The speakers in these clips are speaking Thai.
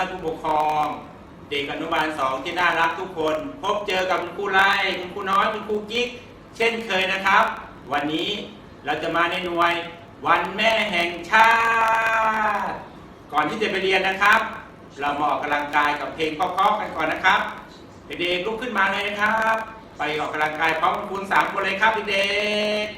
ท่านผู้ปกครอง เด็กอนุบาลสองที่น่ารักทุกคน พบเจอกับคุณครูไล่คุณครูน้อยคุณครูกิ๊ก เช่นเคยนะครับ วันนี้เราจะมาในหน่วยวันแม่แห่งชาติ ก่อนที่จะไปเรียนนะครับ เรามาออกกำลังกายกับเพลงเพราะๆกันก่อนนะครับเด็กๆลุกขึ้นมาเลยนะครับ ไปออกกำลังกายพร้อมกับคุณสามคนเลยครับเด็กๆ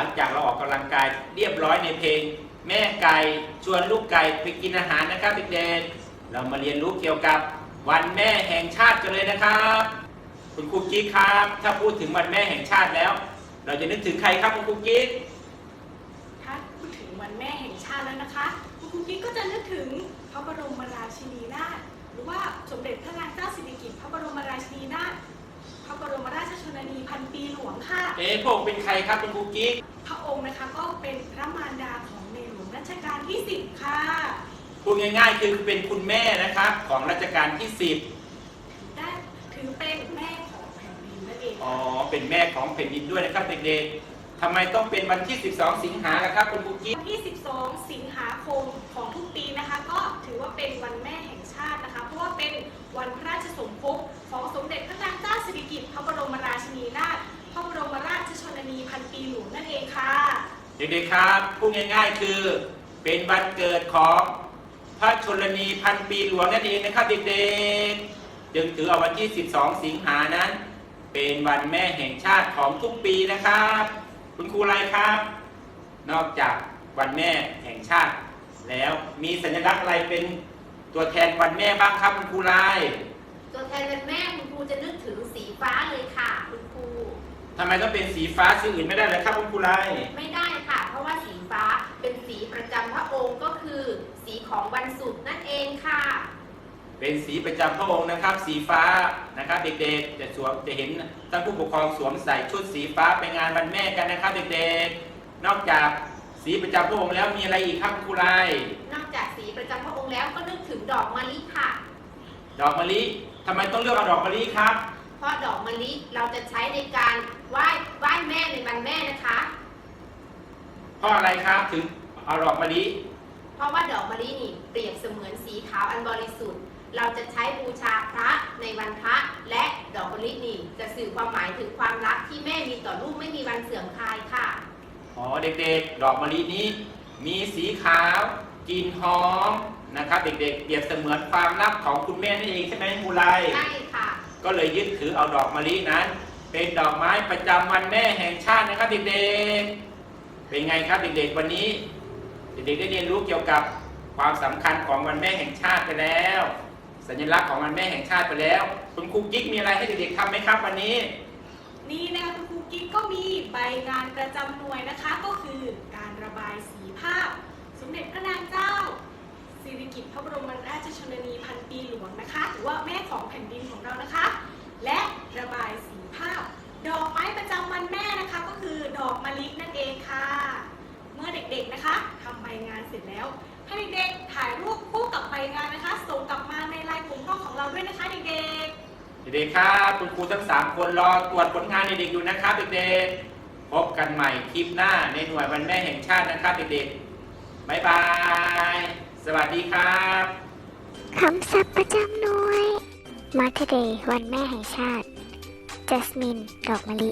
ลังจากเราออกกำลังกายเรียบร้อยในเพลง แม่ไก่ชวนลูกไก่ไปกินอาหารนะครับเด็กๆเรามาเรียนรู้เกี่ยวกับวันแม่แห่งชาติกันเลยนะครับ คุณครูกิ๊กครับ ถ้าพูดถึงวันแม่แห่งชาติแล้ว เราจะนึกถึงใครครับคุณครูกิ๊กถ้าพูดถึงวันแม่แห่งชาติแล้วนะคะ คุณครูกิ๊กก็จะนึกถึงพระบรมราชินีนาถหรือว่าสมเด็จพระนางเจ้าสิริกิติ์พระบรมราชินีนาถพระบรมราชชนนีพันปีหลวงค่ะ เอ๊ะพวกเป็นใครครับคุณครูกิ๊กพระองค์ นะคะก็เป็นพระมารดาของในหลวงรัชกาลที่ 10 ค่ะ พูดง่ายๆ คือเป็นคุณแม่นะครับของรัชกาลที่ ได้ถือเป็นแม่ของแผ่นดินนั่นเอง10 อ๋อ เป็นแม่ของแผ่นดินด้วยนะครับเด็กๆทำไมต้องเป็นวันที่ 12 สิงหาล่ะครับคุณครูกิ๊กวันที่ 12 สิงหาคมของทุกปีนะคะ ก็ถือว่าเป็นวันแม่แห่งชาตินะคะ เพราะว่าเป็นวันพระราชสมภพของสมเด็จพระน เด็กๆครับพูดง่ายๆคือเป็นวันเกิดของพระชนนีพันปีหลวงนั่นเองนะครับเด็กๆจึงถือเอาวันที่ 12 สิงหานั้น เป็นวันแม่แห่งชาติของทุกปีนะครับ คุณครูไรครับ นอกจากวันแม่แห่งชาติ แล้วมีสัญลักษณ์อะไรเป็นตัวแทนวันแม่บ้างครับคุณครูไรตัวแทนวันแม่คุณครูจะนึกถึงสีฟ้าเลยค่ะ คุณครูทำไมต้องเป็นสีฟ้าสีอื่นไม่ได้เลยครับคุณครูไรไม่ได้ ของวันศุกร์นั่นเองค่ะ เป็นสีประจำพระองค์นะครับ สีฟ้านะครับเด็กๆจะสวมจะเห็นท่านผู้ปกครองสวมใส่ชุดสีฟ้าไปงานวันแม่กันนะครับเด็กๆ นอกจากสีประจำพระองค์แล้วมีอะไรอีกครับคุณครูไรนอกจากสีประจำพระองค์แล้วก็นึกถึงดอกมะลิค่ะ ดอกมะลิทำไมต้องเลือกเอาดอกมะลิครับ เพราะดอกมะลิเราจะใช้ในการไหว้ไหว้แม่ในวันแม่นะคะ เพราะอะไรครับถึงเอาดอกมะลิ เพราะว่าดอกมะลินี่เปรียบเสมือนสีขาวอันบริสุทธิ์ เราจะใช้บูชาพระในวันพระ และดอกมะลินี่จะสื่อความหมายถึงความรักที่แม่มีต่อลูกไม่มีวันเสื่อมคลายค่ะ อ๋อเด็กๆ ดอกมะลินี้ มีสีขาวกลิ่นหอมนะครับ เด็กๆ เปรียบเสมือนความรักของคุณแม่นั่นเองใช่ไหมคุณครูไรใช่ค่ะ ก็เลยยึดถือเอาดอกมะลินั้น เป็นดอกไม้ประจำวันแม่แห่งชาตินะครับเด็กๆ เป็นไงครับเด็กๆวันนี้ เด็กๆได้เรียนรู้เกี่ยวกับความสำคัญของวันแม่แห่งชาติไปแล้ว สัญลักษณ์ของวันแม่แห่งชาติไปแล้ว คุณครูกิ๊กมีอะไรให้เด็กๆทำไหมครับวันนี้ นี่นะคะคุณครูกิ๊กก็มีใบงานประจำหน่วยนะคะ ก็คือการระบายสีภาพ สมเด็จพระนางเจ้าสิริกิติ์พระบรมราชชนนีพันปีหลวงนะคะหรือว่าแม่ของแผ่นดินของเรานะคะ และระบายสีภาพ ดอกไม้ประจำวันแม่นะคะ ก็คือดอกมะลินั่นเองค่ะ เมื่อเด็กๆ นะคะทำใบงานเสร็จแล้ว ให้เด็กๆถ่ายรูปคู่กับใบงานนะคะ ส่งกลับมาในไลน์กลุ่มห้องของเราด้วยนะคะเด็เด็กๆครับคุณครูทั้งสามคนรอตรวจผลงานเด็กๆอยู่นะครับเด็กๆพบกันใหม่คลิปหน้าในหน่วยวันแม่แห่งชาตินะครับเด็กๆบ๊ายบาย สวัสดีครับคำศัพท์ประจำหน่วยมาเ d เดย์วันแม่แห่งชาติจัสมินดอกมะลิ